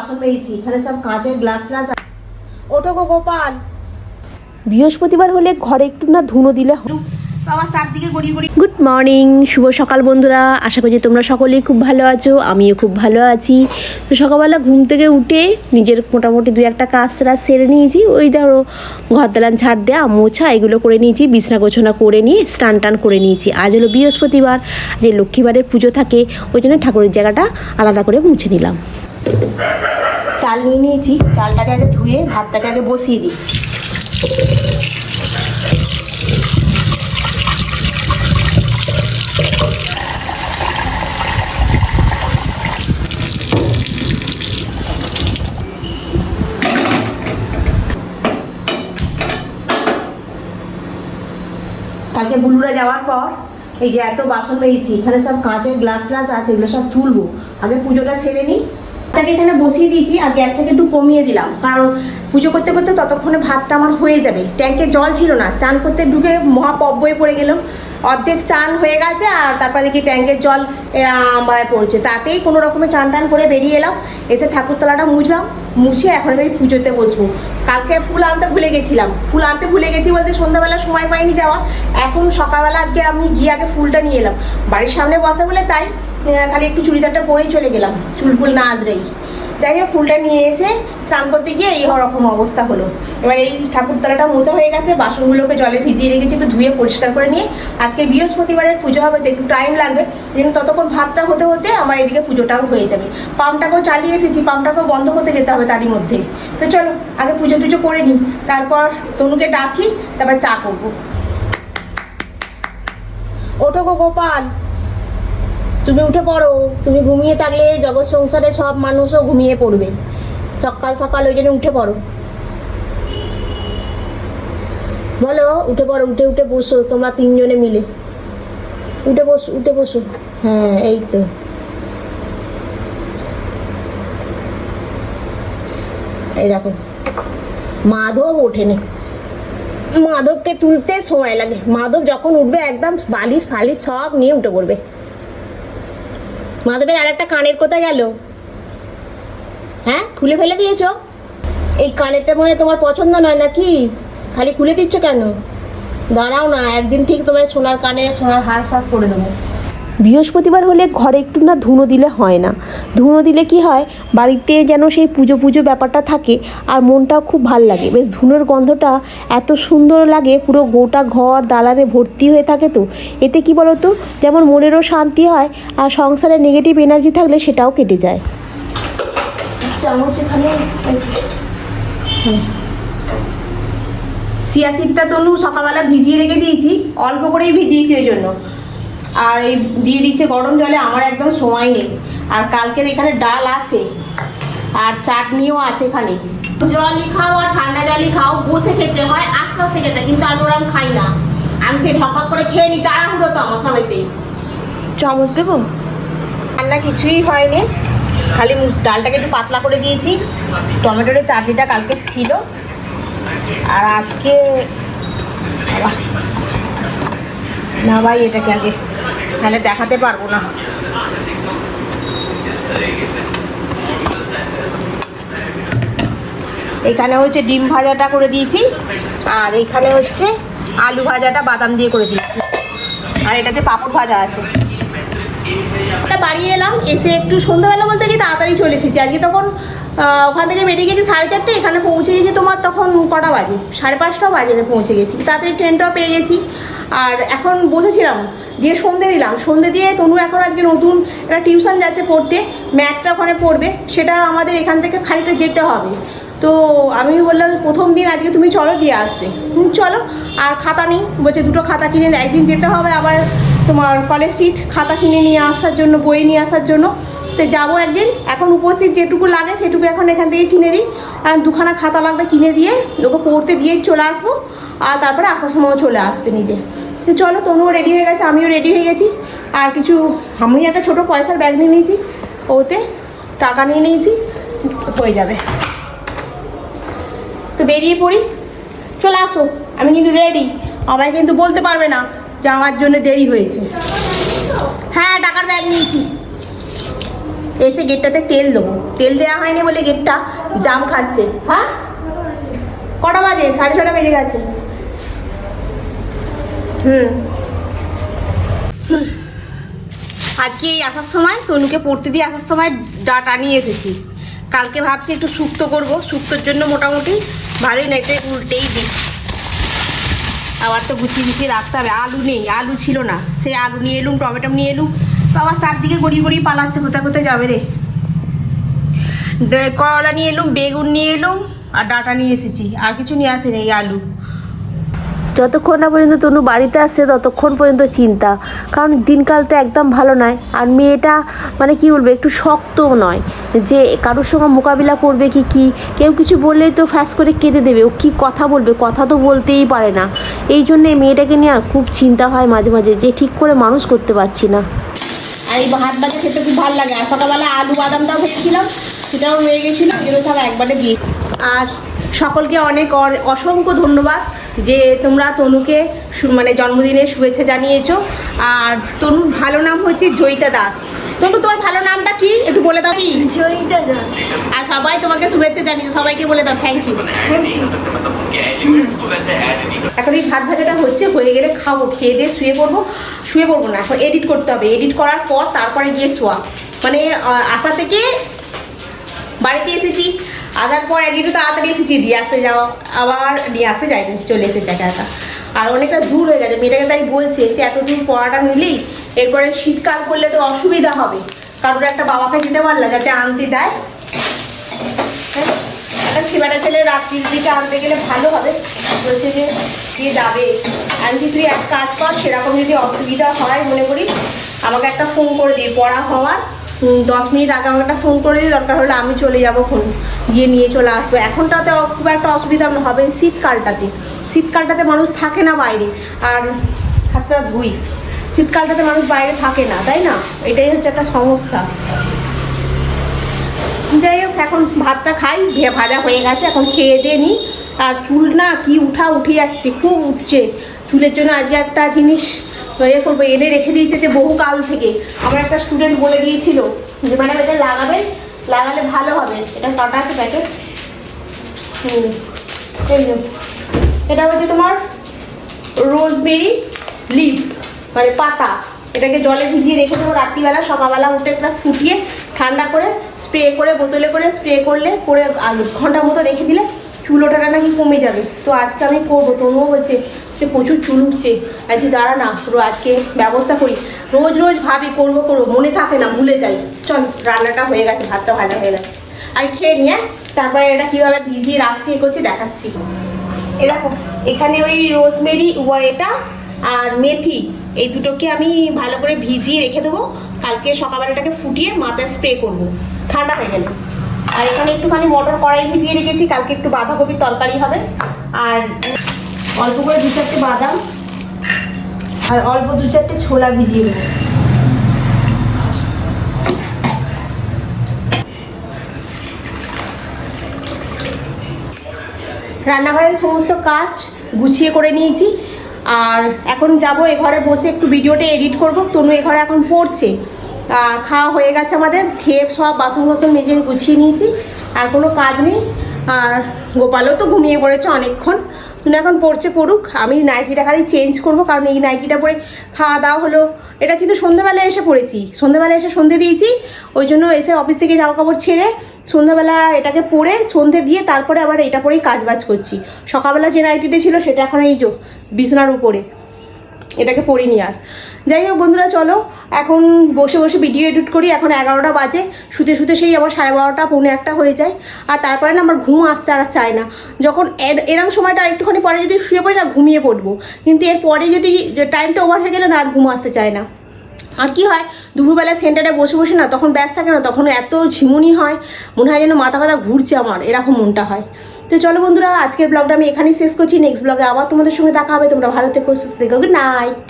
বাসন মেয়েছি এখানে সব কাঁচের গ্লাস গ্লাস ওঠো গো গোপাল। বৃহস্পতিবার হলে ঘরে একটু না ধুনো দিলে বাবা চারদিকে গড়িয়ে গড়িয়ে গুড মর্নিং শুভ সকাল বন্ধুরা। আশা করি তোমরা সকলেই খুব ভালো আছো আমিও খুব ভালো আছি। তো সকালবেলা ঘুম থেকে উঠে নিজের মোটামুটি দু একটা কাজ টাজ সেরে নিয়েছি। ওই ধরো ঘর দালান ঝাড় দেয়া মোছা এগুলো করে নিয়েছি বিছনা গোছনা করে নিয়ে স্নান টান করে নিয়েছি। আজ হলো বৃহস্পতিবার যে লক্ষ্মীবারের পুজো থাকে ওই জন্য ঠাকুরের জায়গাটা আলাদা করে মুছে নিলাম। চাল নিয়ে নিয়েছি, চালটাকে আগে ধুয়ে ভাতটাকে আগে বসিয়ে দিই। কালকে বুলুরা যাওয়ার পর এই যে এত বাসন মেয়েছি এখানে সব কাঁচের গ্লাস গ্লাস আছে, এগুলো সব তুলবো। আগে পুজোটা সেরে নিই তাকে এখানে বসিয়ে দিয়েছি আর গ্যাসটাকে একটু কমিয়ে দিলাম। কারণ পুজো করতে করতে ততক্ষণে ভাতটা আমার হয়ে যাবে। ট্যাঙ্কে জল ছিল না। চান করতে ঢুকে মহাপব্বয়ে পড়ে গেলাম। অর্ধেক চান হয়ে গেছে আর তারপরে দেখি ট্যাঙ্কের জল এরম ভাবে পড়ছে। তাতেই কোনো রকমে চান টান করে বেরিয়ে এলাম। এসে ঠাকুরতলাটা মুছলাম। মুছে এখন আমি পুজোতে বসবো। কালকে ফুল আনতে ভুলে গেছিলাম। ফুল আনতে ভুলে গেছি বলতে সন্ধ্যাবেলা সময় পাইনি যাওয়া এখন সকালবেলা আজকে আমি গিয়ে আগে ফুলটা নিয়ে এলাম। বাড়ির সামনে বসে বলে তাই খালি একটু চুড়িদারটা পরেই চলে গেলাম। চুল ফুল না আজরেই যাই হোক, ফুলটা নিয়ে এসে স্নান করতে গিয়ে এই রকম অবস্থা হলো। এবার এই ঠাকুরতলাটা মোচা হয়ে গেছে, বাসনগুলোকে জলে ভিজিয়ে রেখেছি, একটু ধুয়ে পরিষ্কার করে নিয়ে। আজকে বৃহস্পতিবারের পুজো হবে, তো একটু টাইম লাগবে। কিন্তু ততক্ষণ ভাতটা হতে হতে আমার এদিকে পুজোটাও হয়ে যাবে। পাম্পটাকেও চালিয়ে এসেছি, পাম্পটাকেও বন্ধ করতে যেতে হবে তারই মধ্যে। তো চলো, আগে পুজো টুজো করে নিই। তারপর তনুকে ডাকি, তারপর চা করব। ওঠো গো গোপাল। তুমি উঠে পড়ো, তুমি ঘুমিয়ে থাকলে জগৎ সংসারে সব মানুষও ঘুমিয়ে পড়বে। সকাল সকাল ওই জন্য উঠে পড়ো। বলো, উঠে পড়ো, উঠে উঠে বসো, তোমরা তিনজনে মিলে। উঠে বসো উঠে বসো। হ্যাঁ এই তো। এই দেখো, মাধব ওঠেনি। মাধবকে তুলতে সময় লাগে। মাধব যখন উঠবে, একদম বালিশ ফালিশ সব নিয়ে উঠে পড়বে। মাধবের আর একটা কানের কোথায় গেল? হ্যাঁ খুলে ফেলে দিয়েছ? এই কানেরটা মনে তোমার পছন্দ নয় নাকি? খালি খুলে দিচ্ছ কেন? দাঁড়াও না, একদিন ঠিক তোমায় সোনার কানে সোনার হার সাফ করে দেবো। বৃহস্পতিবার হলে ঘরে একটু না ধুনো দিলে হয় না। ধুনো দিলে কি হয়? বাড়িতে যেন সেই পুজো পুজো ব্যাপারটা থাকে আর মনটাও খুব ভালো লাগে। বেশ ধুনোর গন্ধটা এত সুন্দর লাগে, পুরো গোটা ঘর দালানে ভর্তি হয়ে থাকে তো। এতে কি বলতো? যেমন মনেরও শান্তি হয় আর সংসারে নেগেটিভ এনার্জি থাকলে সেটাও কেটে যায়। এখানে সিয়াসিডটা তনু সকালবেলা ভিজিয়ে রেখে দিয়েছি। অল্প করেই ভিজিয়েছি ওই জন্য। আর এই দিয়ে দিচ্ছে গরম জলে আমার একদম সময় নেই। আর কালকের এখানে ডাল আছে আর চাটনিও আছে এখানে। জলই খাও আর ঠান্ডা জলই খাও বসে খেতে হয় আস্তে আস্তে খেতে কিন্তু আমি ওরম খাই না। আমি সেই ঢকঢক করে খেয়ে নিই তাড়াহুড়ো তো আমার সবাইতেই চামচ দেবো? রান্না কিছুই হয়নি খালি ডালটাকে একটু পাতলা করে দিয়েছি। টমেটোর চাটনিটা কালকে ছিল। আর আজকে না ভাই এটাকে আগে তাহলে দেখাতে পারব না। এখানে হচ্ছে ডিম ভাজাটা করে দিয়েছি, আর এখানে হচ্ছে আলু ভাজাটা বাদাম দিয়ে করে দিয়েছি। আর এটাতে পাপড় ভাজা আছে। বাড়ি এলাম, এসে একটু সন্ধ্যাবেলা বলতে কি তাড়াতাড়ি চলে এসেছি। আজকে তখন ওখান থেকে বেরিয়ে গেছি সাড়ে চারটে, এখানে পৌঁছে গেছি তোমার তখন কটা বাজে? সাড়ে পাঁচটাও বাজে পৌঁছে গেছি। তাড়াতাড়ি ট্রেনটাও পেয়ে গেছি। আর এখন বসেছিলাম, দিয়ে সন্ধে দিলাম। সন্ধে দিয়ে তনু এখন আজকে নতুন একটা টিউশন যাচ্ছে পড়তে, ম্যাথটা ওখানে পড়বে, সেটা আমাদের এখান থেকে খানিকটা যেতে হবে। তো আমি বললাম, প্রথম দিন আজকে তুমি চলো, দিয়ে আসবে। চলো। আর খাতা নেই, বলছে, দুটো খাতা কিনে। একদিন যেতে হবে আবার তোমার কলেজ স্ট্রিট খাতা কিনে নিয়ে আসার জন্য, বই নিয়ে আসার জন্য। তো যাব একদিন। এখন উপস্থিত যেটুকু লাগে, সেটুকু এখন এখান থেকে কিনে দিই। আর দুখানা খাতা লাগবে কিনে দিয়ে, ওকে পড়তে দিয়ে চলে আসব। আর তারপরে আসার সময়ও চলে আসবে নিজে। তো চলো, তনুও রেডি হয়ে গেছে, আমিও রেডি হয়ে গেছি। আর কিছু, আমি একটা ছোটো পয়সার ব্যাগ নিয়ে নিয়েছি। ওতে টাকা নিয়ে নিয়েছি, হয়ে যাবে। তো বেরিয়ে পড়ি। চলে আসো, আমি কিন্তু রেডি আমায় কিন্তু বলতে পারবে না। যে আমার জন্য দেরি হয়েছে। হ্যাঁ টাকার ব্যাগ নিয়েছি। এসে গেটটাতে তেল দেবো। তেল দেওয়া হয়নি বলে গেটটা জাম খাচ্ছে। হ্যাঁ? কটা বাজে? সাড়ে ছটা বেজে গেছে। হুম। হুম। আজকে এই আসার সময় তনুকে পড়তে দিয়ে আসার সময় ডাটা নিয়ে এসেছি। কালকে ভাবছি একটু শুক্তো করব। শুক্তোর জন্য মোটামুটি ভালোই না এটা উল্টেই দিই আবার তো গুছিয়ে গুছিয়ে রাখতে হবে। আলু নেই, আলু ছিল না। সেই আলু নিয়ে এলুম টমেটো নিয়ে এলুম। তো আবার চারদিকে গড়িয়ে গড়িয়ে পালাচ্ছে, কোথায় কোথায় যাবে রে? করলা নিয়ে এলুম, বেগুন নিয়ে এলুম, আর ডাটা নিয়ে এসেছি। আর কিছু নিয়ে আসেনি এই আলু। যতক্ষণ না পর্যন্ত তনু বাড়িতে আসছে ততক্ষণ পর্যন্ত চিন্তা। কারণ দিনকাল তো একদম ভালো নয়। আর মেয়েটা মানে কি বলব একটু শক্তও নয়। যে কারোর সঙ্গে মোকাবিলা করবে কি কি? কেউ কিছু বললেই তো ফ্যাস করে কেঁদে দেবে। ও কী কথা বলবে? কথা তো বলতেই পারে না। এই জন্য মেয়েটাকে নিয়ে আর খুব চিন্তা হয় মাঝে মাঝে যে ঠিক করে মানুষ করতে পারছি না। আর এই ভাত ভাজা খেতে খুব ভালো লাগে। আর সকালবেলা আলু বাদামটাও ভেজেছিলাম সেটাও রয়ে গেছিল এগুলো সব একবারে দিয়ে আর সকলকে অনেক অসংখ্য ধন্যবাদ। যে তোমরা তনুকে মানে জন্মদিনের শুভেচ্ছা জানিয়েছো। আর তনুর ভালো নাম হচ্ছে জয়িতা দাস। তনু তোমার ভালো নামটা কি? একটু বলে দাও। কি জয়িতা দাস। আর সবাই তোমাকে শুভেচ্ছা জানিয়েছে। সবাইকে বলে দাও। থ্যাংক ইউ এখন এই ভাত ভাজাটা হচ্ছে হয়ে গেলে খাব খেয়ে দিয়ে শুয়ে পড়ব। শুয়ে পড়ব না এখন এডিট করতে হবে। এডিট করার পর তারপরে গিয়ে শোয়া। মানে আসা থেকে বাড়িতে এসেছি। আসার পর একদিন একটু তাড়াতাড়ি এসেছি, দিয়ে আসতে যাওয়া, আবার নিয়ে আসতে যাইনি, চলে এসেছে একা একা। আর অনেকটা দূর হয়ে গেছে, মেয়েটাকে তাই বলছে যে এত দূর পড়াটা নিলেই এরপরে শীতকাল করলে তো অসুবিধা হবে। কারোর একটা বাবাকে যেতে পারলা, যাতে আনতে যায়। হ্যাঁ? ছেলেটা ছেলে রাত্রির দিকে আনতে গেলে ভালো হবে। বলছে যে দিয়ে যাবে? আমি কি তুই এক কাজ কর, সেরকম যদি অসুবিধা হয় মনে করি আমাকে একটা ফোন করে দিই পড়া হওয়ার। দশ মিনিট আগে আমাকে একটা ফোন করে দিই দরকার হলে আমি চলে যাব ফোন গিয়ে নিয়ে চলে আসব। এখনটাতে খুব একটা অসুবিধা হবে শীতকালটাতে। শীতকালটাতে মানুষ থাকে না বাইরে। আর হাতটা ধুই শীতকালটাতে মানুষ বাইরে থাকে না, তাই না? এটাই হচ্ছে একটা সমস্যা। যাই হোক, এখন ভাতটা খাই ভাজা হয়ে গেছে। এখন খেয়ে দিয়ে নিই। আর চুল না কি উঠা উঠে যাচ্ছে, খুব উঠছে। চুলের জন্য আজকে একটা জিনিস ইয়ে করব। এনে রেখে দিয়েছে যে বহু কাল থেকে। আমার একটা স্টুডেন্ট বলে দিয়েছিল যে, ম্যাডাম, এটা লাগাবেন? লাগালে ভালো হবে। এটা কটা আছে প্যাকেট হুম। এটা হচ্ছে তোমার রোজবেরি লিভস মানে পাতা। এটাকে জলে ভিজিয়ে রেখে দেবো রাত্রিবেলা। সকালবেলা উঠে একটা ফুটিয়ে ঠান্ডা করে স্প্রে করে, বোতলে করে স্প্রে করলে, করে আগ- ঘণ্টা মতো রেখে দিলে চুল ওঠাটা নাকি কমে যাবে। তো আজকে আমি করব। তনুও বলছে যে প্রচুর চুল উঠছে। আজকে দাঁড়া না, পুরো আজকে ব্যবস্থা করি। রোজ রোজ ভাবি করব করব, মনে থাকে না, ভুলে যাই। চল, রান্নাটা হয়ে গেছে, ভাতটা ভাজা হয়ে গেছে। আমি খেয়ে নিয়ে তারপরে এটা কীভাবে ভিজিয়ে রাখছি, এ করছি, দেখাচ্ছি। এ দেখো, এখানে ওই রোজমেরি এটা আর মেথি, এই দুটোকে আমি ভালো করে ভিজিয়ে রেখে দেবো। কালকে সকালবেলাটাকে ফুটিয়ে মাথায় স্প্রে করব। ঠান্ডা হয়ে গেলে। আর এখানে একটুখানি মটর কড়াই ভিজিয়ে রেখেছি, কালকে একটু বাঁধাকপির তরকারি হবে। আর অল্প করে দু চারটে বাদাম আর অল্প দু চারটে ছোলা ভিজিয়ে দেবো। রান্নাঘরের সমস্ত কাজ গুছিয়ে করে নিয়েছি। আর এখন যাব এ ঘরে বসে একটু ভিডিওটা এডিট করব। তনু এ ঘরে এখন পড়ছে। আর খাওয়া হয়ে গেছে আমাদের। খেয়ে সব বাসন বাসন মেজে গুছিয়ে নিয়েছি। আর কোনো কাজ নেই। আর গোপালও তো ঘুমিয়ে পড়েছে অনেকক্ষণ। তুমি এখন পড়ছে পড়ুক, আমি নাইটিটা খালি চেঞ্জ করব, কারণ এই নাইটিটা পরে খাওয়া দাওয়া হলো। এটা কিন্তু সন্ধ্যাবেলায় এসে পড়েছি। সন্ধ্যাবেলা এসে সন্ধে দিয়েছি, ওই জন্য এসে অফিস থেকে জামা কাপড় ছেড়ে সন্ধ্যাবেলা এটাকে পরে সন্ধে দিয়ে তারপরে আবার এটা পরেই কাজবাজ করছি। সকালবেলা যে নাইটিটা ছিল, সেটা এখন এই বিছনার বিছানার উপরে। এটাকে পড়িনি আর। যাই হোক বন্ধুরা, চলো, এখন বসে বসে ভিডিও এডিট করি। এখন এগারোটা বাজে, শুতে শুতে সেই আমার সাড়ে বারোটা, পৌনে একটা হয়ে যায়। আর তারপরে না আমার ঘুম আসতে আর চায় না। যখন এর- এরম সময়টা একটুখানি পরে যদি শুয়ে পড়ি না, ঘুমিয়ে পড়ব। কিন্তু এর পরে যদি টাইমটা ওভার হয়ে গেলে না আর ঘুম আসতে চায় না। আর কি হয় দুপুরবেলা সেন্টারে বসে বসে না, তখন ব্যস্ত থাকে না, তখন এত ঝিমুনি হয়, মনে হয় যেন মাথা ব্যথা ঘুরছে আমার, এরকম মনটা হয়। তো চলো বন্ধুরা, আজকের ব্লগটা আমি এখানেই শেষ করছি। নেক্সট ব্লগে আবার তোমাদের সঙ্গে দেখা হবে। তোমরা ভালো থেকো, সুস্থ থেকো। Good night